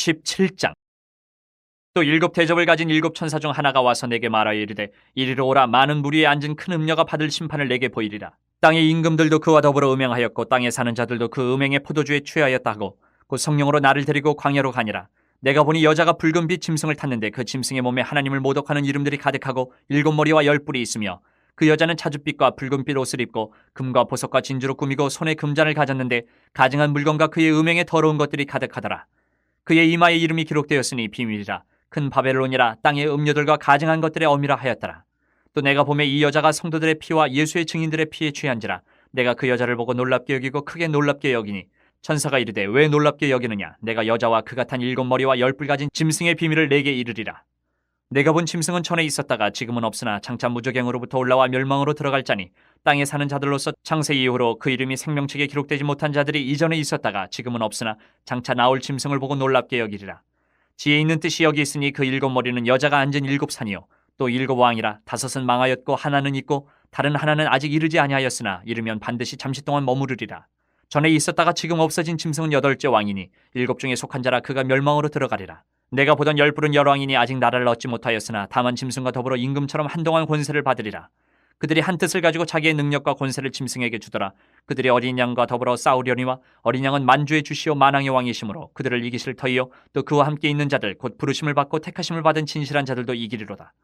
17장. 또 일곱 대접을 가진 일곱 천사 중 하나가 와서 내게 말하여 이르되 이리로 오라. 많은 무리에 앉은 큰 음녀가 받을 심판을 내게 보이리라. 땅의 임금들도 그와 더불어 음행하였고 땅에 사는 자들도 그 음행의 포도주에 취하였다 하고. 곧 성령으로 나를 데리고 광야로 가니라. 내가 보니 여자가 붉은 빛 짐승을 탔는데 그 짐승의 몸에 하나님을 모독하는 이름들이 가득하고 일곱 머리와 열 뿔이 있으며 그 여자는 자줏빛과 붉은빛 옷을 입고 금과 보석과 진주로 꾸미고 손에 금잔을 가졌는데 가증한 물건과 그의 음행에 더러운 것들이 가득하더라 그의 이마에 이름이 기록되었으니 비밀이라 큰 바벨론이라 땅의 음료들과 가증한 것들의 어미라 하였더라. 또 내가 보매 이 여자가 성도들의 피와 예수의 증인들의 피에 취한지라 내가 그 여자를 보고 놀랍게 여기고 크게 놀랍게 여기니 천사가 이르되 왜 놀랍게 여기느냐 내가 여자와 그 같은 일곱 머리와 열뿔 가진 짐승의 비밀을 내게 이르리라. 내가 본 짐승은 전에 있었다가 지금은 없으나 장차 무저갱으로부터 올라와 멸망으로 들어갈 자니 땅에 사는 자들로서 창세 이후로 그 이름이 생명책에 기록되지 못한 자들이 이전에 있었다가 지금은 없으나 장차 나올 짐승을 보고 놀랍게 여기리라. 지혜 있는 뜻이 여기 있으니 그 일곱 머리는 여자가 앉은 일곱 산이요 또 일곱 왕이라 다섯은 망하였고 하나는 있고 다른 하나는 아직 이르지 아니하였으나 이르면 반드시 잠시 동안 머무르리라. 전에 있었다가 지금 없어진 짐승은 여덟째 왕이니 일곱 중에 속한 자라 그가 멸망으로 들어가리라. 내가 보던 열불은 열왕이니 아직 나라를 얻지 못하였으나 다만 짐승과 더불어 임금처럼 한동안 권세를 받으리라. 그들이 한 뜻을 가지고 자기의 능력과 권세를 짐승에게 주더라. 그들이 어린 양과 더불어 싸우려니와 어린 양은 만주의 주시오 만왕의 왕이시므로 그들을 이기실 터이요 또 그와 함께 있는 자들 곧 부르심을 받고 택하심을 받은 진실한 자들도 이기리로다.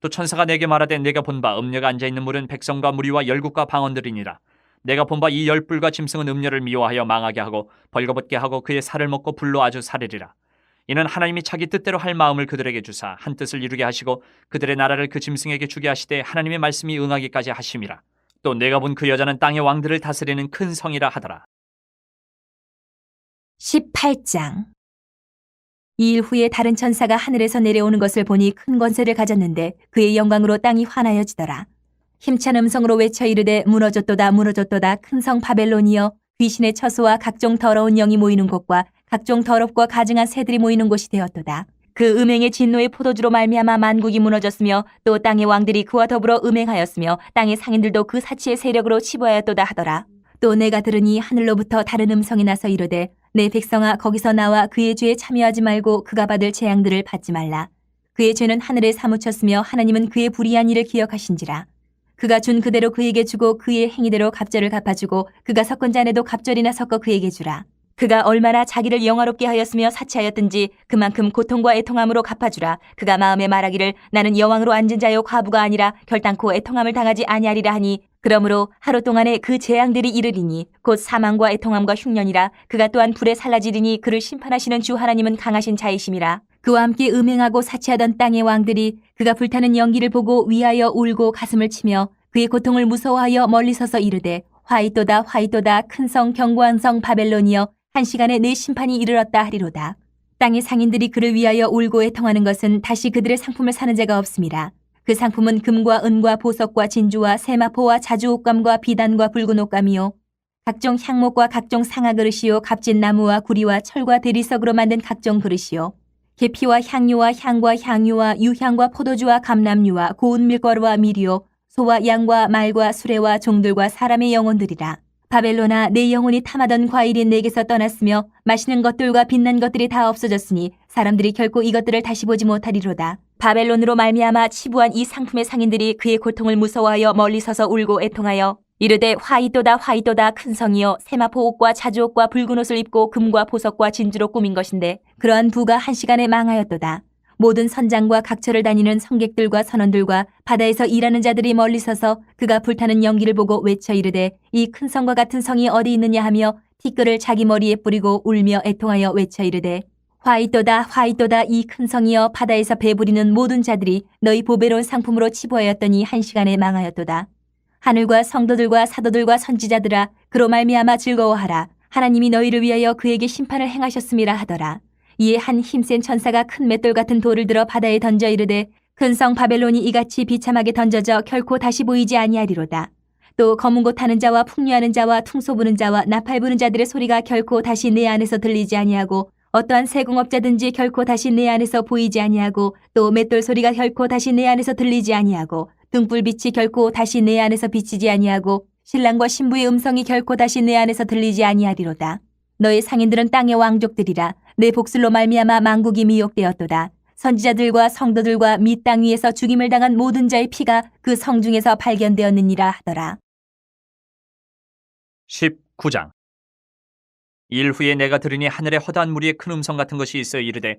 또 천사가 내게 말하되 내가 본 바 음녀가 앉아 있는 물은 백성과 무리와 열국과 방언들이니라. 내가 본 바 이 열불과 짐승은 음녀를 미워하여 망하게 하고 벌거벗게 하고 그의 살을 먹고 불로 아주 사르리라. 이는 하나님이 자기 뜻대로 할 마음을 그들에게 주사 한 뜻을 이루게 하시고 그들의 나라를 그 짐승에게 주게 하시되 하나님의 말씀이 응하기까지 하심이라. 또 내가 본 그 여자는 땅의 왕들을 다스리는 큰 성이라 하더라. 18장 이 일 후에 다른 천사가 하늘에서 내려오는 것을 보니 큰 권세를 가졌는데 그의 영광으로 땅이 환하여지더라. 힘찬 음성으로 외쳐 이르되 무너졌도다 무너졌도다 큰 성 바벨론이여 귀신의 처소와 각종 더러운 영이 모이는 곳과 각종 더럽고 가증한 새들이 모이는 곳이 되었도다. 그 음행의 진노의 포도주로 말미암아 만국이 무너졌으며 또 땅의 왕들이 그와 더불어 음행하였으며 땅의 상인들도 그 사치의 세력으로 치부하였도다 하더라. 또 내가 들으니 하늘로부터 다른 음성이 나서 이르되 내 백성아 거기서 나와 그의 죄에 참여하지 말고 그가 받을 재앙들을 받지 말라. 그의 죄는 하늘에 사무쳤으며 하나님은 그의 불의한 일을 기억하신지라. 그가 준 그대로 그에게 주고 그의 행위대로 갑절을 갚아주고 그가 섞은 잔에도 갑절이나 섞어 그에게 주라. 그가 얼마나 자기를 영화롭게 하였으며 사치하였든지 그만큼 고통과 애통함으로 갚아주라. 그가 마음에 말하기를 나는 여왕으로 앉은 자요 과부가 아니라 결단코 애통함을 당하지 아니하리라 하니 그러므로 하루 동안에 그 재앙들이 이르리니 곧 사망과 애통함과 흉년이라 그가 또한 불에 살라지리니 그를 심판하시는 주 하나님은 강하신 자이심이라. 그와 함께 음행하고 사치하던 땅의 왕들이 그가 불타는 연기를 보고 위하여 울고 가슴을 치며 그의 고통을 무서워하여 멀리 서서 이르되 화이또다 화이또다 큰성 견고한 성 바벨론이여 한 시간에 내 심판이 이르렀다 하리로다. 땅의 상인들이 그를 위하여 울고 애통하는 것은 다시 그들의 상품을 사는 자가 없습니다. 그 상품은 금과 은과 보석과 진주와 세마포와 자주옷감과 비단과 붉은 옷감이요. 각종 향목과 각종 상아 그릇이요. 값진 나무와 구리와 철과 대리석으로 만든 각종 그릇이요. 계피와 향료와 향과 향유와 유향과 포도주와 감람류와 고운 밀가루와 밀이요. 소와 양과 말과 수레와 종들과 사람의 영혼들이라. 바벨로나 내 영혼이 탐하던 과일이 내게서 떠났으며 맛있는 것들과 빛난 것들이 다 없어졌으니 사람들이 결코 이것들을 다시 보지 못하리로다. 바벨론으로 말미암아 치부한 이 상품의 상인들이 그의 고통을 무서워하여 멀리 서서 울고 애통하여 이르되 화이또다 화이또다 큰 성이여 세마포 옷과 자주 옷과 붉은 옷을 입고 금과 보석과 진주로 꾸민 것인데 그러한 부가 한 시간에 망하였도다. 모든 선장과 각처를 다니는 성객들과 선원들과 바다에서 일하는 자들이 멀리 서서 그가 불타는 연기를 보고 외쳐 이르되 이 큰 성과 같은 성이 어디 있느냐 하며 티끌을 자기 머리에 뿌리고 울며 애통하여 외쳐 이르되 화이또다 화이또다 이 큰 성이여 바다에서 배부리는 모든 자들이 너희 보배로운 상품으로 치부하였더니 한 시간에 망하였도다. 하늘과 성도들과 사도들과 선지자들아 그로 말미암아 즐거워하라. 하나님이 너희를 위하여 그에게 심판을 행하셨음이라 하더라. 이에 한 힘센 천사가 큰 맷돌 같은 돌을 들어 바다에 던져 이르되 큰성 바벨론이 이같이 비참하게 던져져 결코 다시 보이지 아니하리로다. 또 검은 곳 타는 자와 풍류하는 자와 퉁소 부는 자와 나팔 부는 자들의 소리가 결코 다시 내 안에서 들리지 아니하고 어떠한 세공업자든지 결코 다시 내 안에서 보이지 아니하고 또 맷돌 소리가 결코 다시 내 안에서 들리지 아니하고 등불빛이 결코 다시 내 안에서 비치지 아니하고 신랑과 신부의 음성이 결코 다시 내 안에서 들리지 아니하리로다. 너의 상인들은 땅의 왕족들이라 내 복술로 말미암아 만국이 미혹되었도다. 선지자들과 성도들과 미땅 위에서 죽임을 당한 모든 자의 피가 그 성 중에서 발견되었느니라 하더라. 19장 일 후에 내가 들으니 하늘에 허다한 무리의 큰 음성 같은 것이 있어 이르되